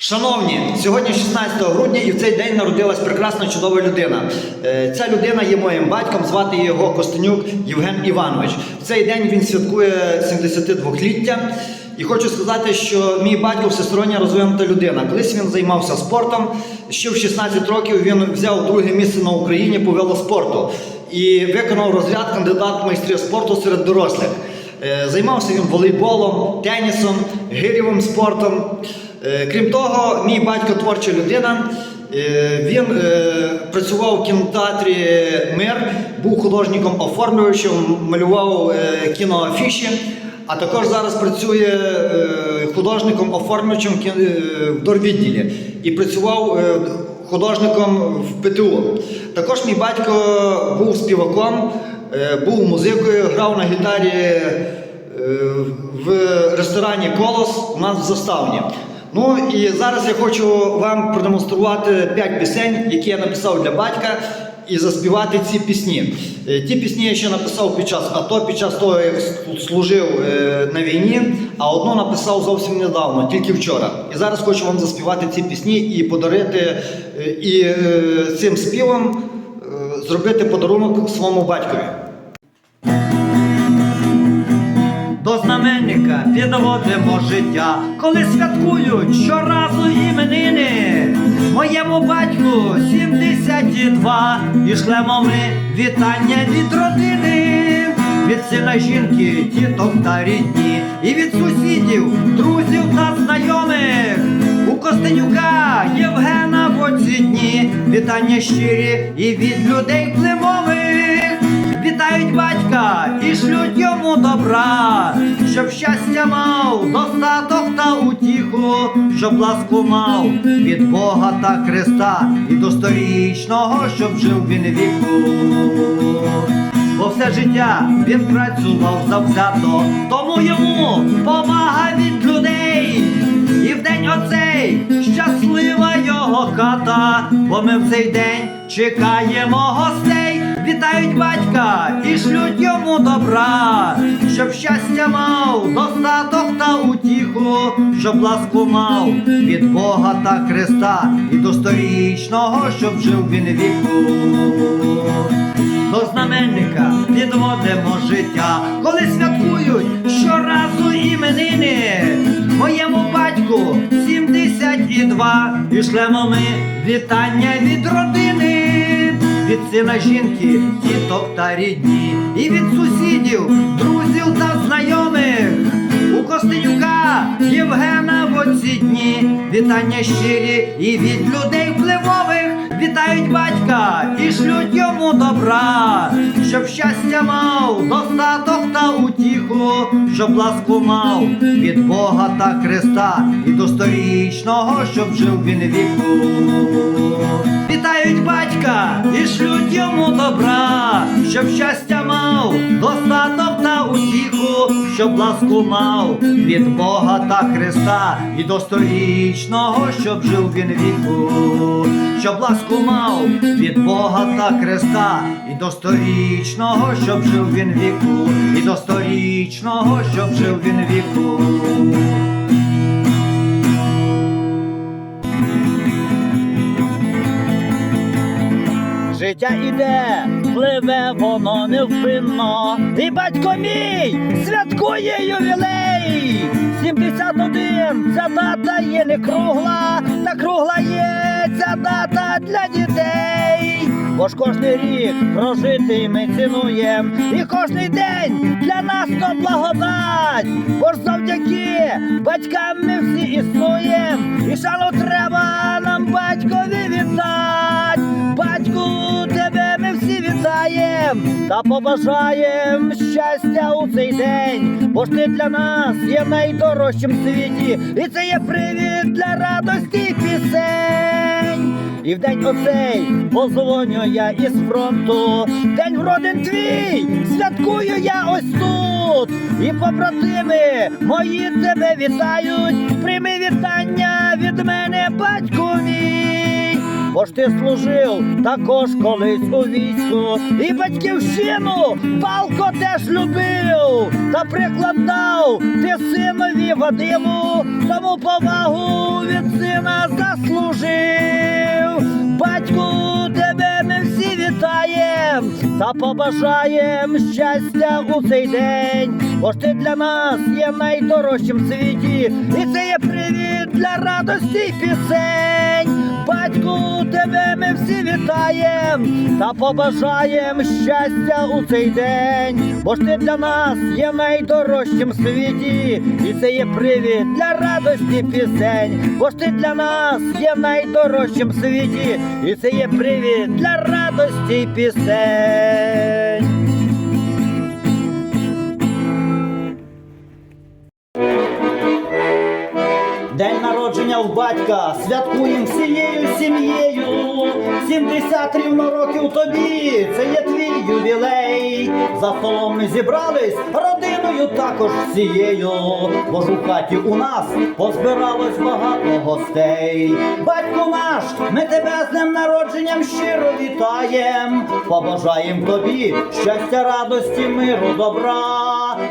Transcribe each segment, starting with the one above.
Шановні, сьогодні 16 грудня і в цей день народилась прекрасна чудова людина. Е, Ця людина є моїм батьком, звати його Костенюк Євген Іванович. В цей день він святкує 72-ліття. І хочу сказати, що мій батько всестороння розвинута людина. Колись він займався спортом. Ще в 16 років він взяв друге місце на Україні по велоспорту і виконав розряд кандидат в майстрів спорту серед дорослих. Е, Займався він волейболом, тенісом, гирєвим спортом. Е, Крім того, мій батько творча людина. Е, Він працював в кінотеатрі Мир, був художником оформлювачем, малював кіноафіші, а також зараз працює художником оформлювачем в дорвідділі і працював художником в ПТУ. Також мій батько був співаком, був музикою, грав на гітарі е, в ресторані Колос у нас в заставні. Ну і зараз я хочу вам продемонструвати 5 пісень, які я написав для батька, і заспівати ці пісні. Е, Ті пісні я ще написав під час АТО, під час того, як служив е, на війні, а одну написав зовсім недавно, тільки вчора. І зараз хочу вам заспівати ці пісні і подарити е, і е, цим співом е, зробити подарунок своєму батькові. До знаменника підводимо життя, коли святкують щоразу іменини. Моєму батьку 72 і шлемо ми вітання від родини, від сина жінки, тіток та рідні, і від сусідів, друзів та знайомих. Костенюка Євгена в оці дні. Вітання щирі і від людей племових. Вітають батька і шлють йому добра, щоб щастя мав, достаток та утіху, щоб ласку мав від Бога та Христа. І до сторічного, щоб жив він віку. Бо все життя він працював завзято, тому йому повага хата, бо ми в цей день чекаємо гостей, вітають батька і шлють йому добра, щоб щастя мав, достаток та утіху, щоб ласку мав від Бога та Христа і до сторічного, щоб жив він віку. До знаменника підводимо життя, коли святкують 72 і ми вітання від родини, від сина жінки, тіток та рідні, і від сусідів, друзів та знайомих. У Костенюка Євгена в оці дні вітання щирі і від людей впливових вітають батька і шлють йому добра, щоб щастя мав, достаток та утіху, щоб ласку мав від Бога та Христа і до сторічного, щоб жив він віку. Вітають батька і шлють йому добра, щоб щастя мав, достаток та утіху, щоб ласку мав від Бога та Христа і до сторічного, щоб жив він віку, щоб ласку мав від Бога та Христа і до сторічного, щоб жив він віку, і до сторічного, щоб жив він віку. Життя іде, пливе воно невпинно. І батько мій святкує ювілей. 71 ця дата є не кругла, та кругла є ця дата для дітей. Бо ж кожний рік прожитий ми цінуєм, і кожний день для нас то благодать. Бо ж завдяки батькам ми всі існуєм, і шану треба нам батькові віддать. Батьку, тебе ми всі вітаєм та побажаєм щастя у цей день, бо ж ти для нас є найдорожчим в світі, і це є привід для радості пісень. І в день оцей позвоню я із фронту, день вродин твій, святкую я ось тут. І побратими мої тебе вітають, прийми вітання від мене, батьку мій. Бо ж ти служив також колись у війську. І батьківщину палко теж любив та прикладав ти синові Вадиму, тому повагу від сина заслужив. Батьку, тебе ми всі вітаєм та побажаєм щастя у цей день, бо ж ти для нас є найдорожчим в світі, і це є привід для радості й пісень. Батьку, тебе ми всі вітаєм та побажаєм щастя у цей день, бо ж ти для нас є найдорожчим в світі, і це є привід для радості пісень, бо ж ти для нас є найдорожчим в світі, і це є привід для радості пісень. У батька святкуємо всією сім'єю. 70 рівно років тобі, це є твій ювілей. За столом ми зібрались родиною також всією. Бо ж у хаті у нас позбиралось багато гостей. Батько наш, ми тебе з днем народженням щиро вітаєм. Побажаєм тобі щастя, радості, миру, добра.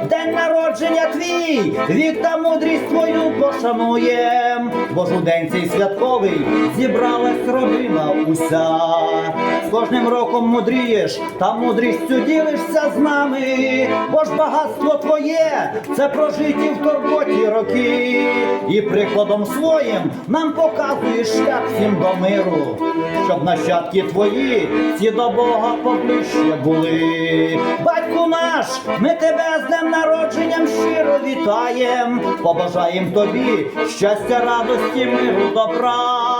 День народження твій, вік та мудрість твою пошануєм, бо ж у день цей святковий зібралась родина уся. З кожним роком мудрієш, та мудрістю ділишся з нами, бо ж багатство твоє, це прожиті в турботі роки, і прикладом своїм нам показуєш шлях всім до миру, щоб нащадки твої всі до Бога поближче були. Батьку наш, ми тебе з днем народженням щиро вітаєм, побажаєм тобі щастя, радості, миру, добра.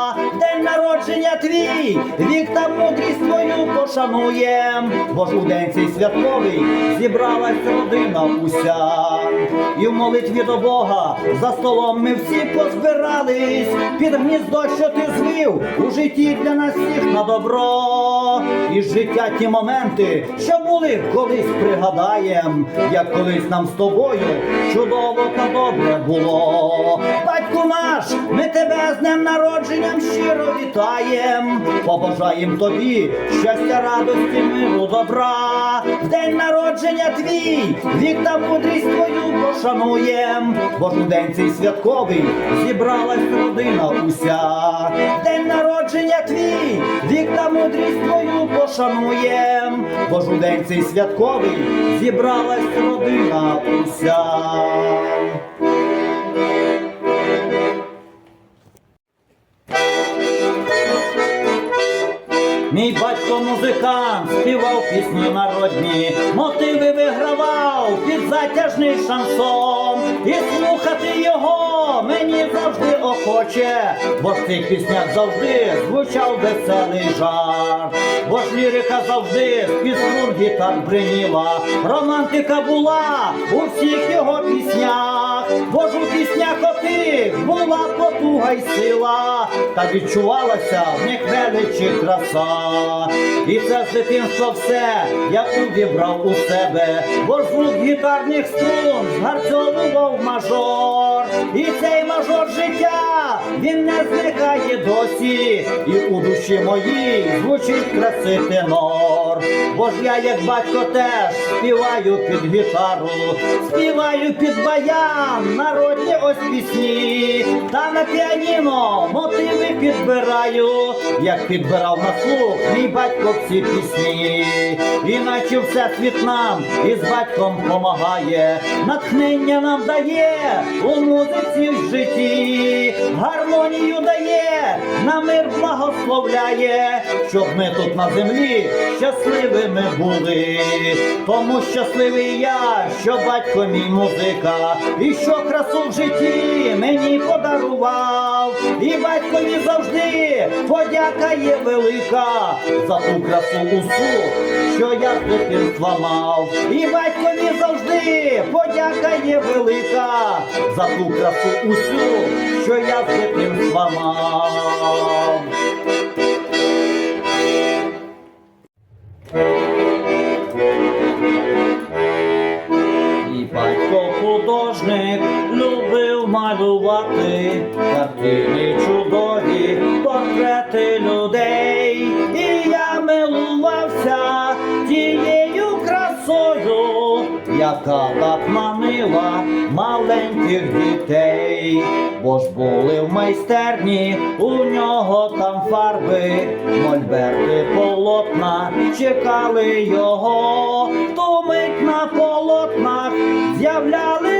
День твій, вік та мудрість твою пошануєм, бо ж у день цей святковий зібралась родина уся. І в молитві до Бога за столом ми всі позбирались, під гніздо, що ти звів у житті для нас всіх на добро. І життя ті моменти, що були колись пригадаєм, як колись нам з тобою чудово та добре було. Батьку наш, ми тебе з днем народженням щиро вітаєм, побажаєм тобі щастя, радості, миру, добра. В день народження твій, вік та мудрість твою пошануєм, бо ж у день цей святковий зібралась родина уся. День народження твій, вік та мудрість твою пошануєм, бо ж у день цей святковий зібралась родина уся. Мій батько музикант співав пісні народні, мотиви вигравав під затяжний шансон. І слухати його мені завжди охоче, бо в цих піснях завжди звучав веселий жарт. Бо ж лірика завжди з-під струн гітар бриніла. Романтика була у всіх його піснях, бо ж у піснях отих була потуга й сила, та відчувалася в них велич і краса. І це з дитинства все я увібрав у себе, бо ж звук гітарних струн згарцьовував мажор. І цей мажор життя він не зникає досі, і у душі моїй звучить краси тенор. Бо ж я, як батько, теж співаю під гітару, співаю під баян, народні ось пісні, та на піаніно мотиви підбираю, як підбирав на слух мій батько всі пісні, іначе все світ нам із батьком помагає, натхнення нам дає у музиці в житті, гармонію дає, на мир благословляє, щоб ми тут на землі щасливими були. Тому щасливий я, що батько мій музика, і що красу в житті і батькові завжди подяка є велика за ту красу усу, що я з дитинства мав. І батькові завжди подяка є велика за ту красу усю, що я з дитинства мав. роботи, картини чудові, портрети людей, і я милувався тією красою, яка так маленьких дітей, бо ж були в майстерні, у нього там фарби, мольберти полотна, чекали його, тумить на полотнах з'являли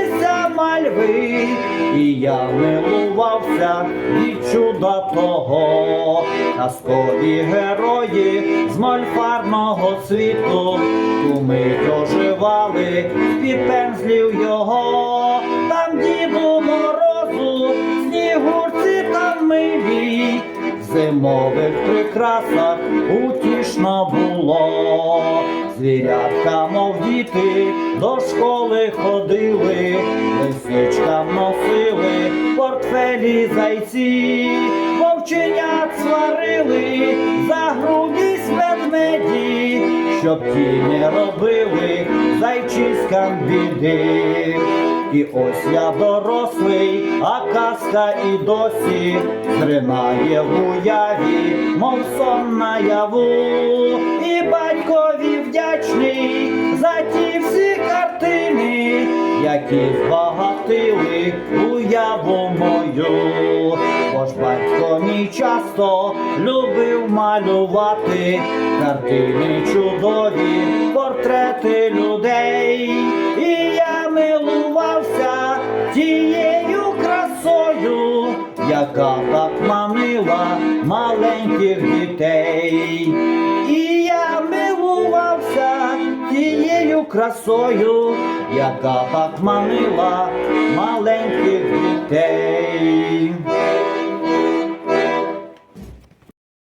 мальви, і я милувався від чуда того, казкові герої з мольфарного світу, ту мить оживали з-під пензлів його, там діду морозу, снігурці там милі, зимових прикрасах утішно було. Звірятка, мов діти, до школи ходили, лисичкам носили портфелі зайці, вовченят сварили за грубість ведмеді, щоб ті не робили зайчиськам біди. І ось я дорослий, а казка і досі зринає в уяві, мов сон наяву, і батькові вдячний за ті всі картини, які збагатили уяву мою. Бо ж батько мій часто любив малювати картини чудові, портрети людей. І яка так маленьких дітей. І я милувався тією красою, яка так маленьких дітей.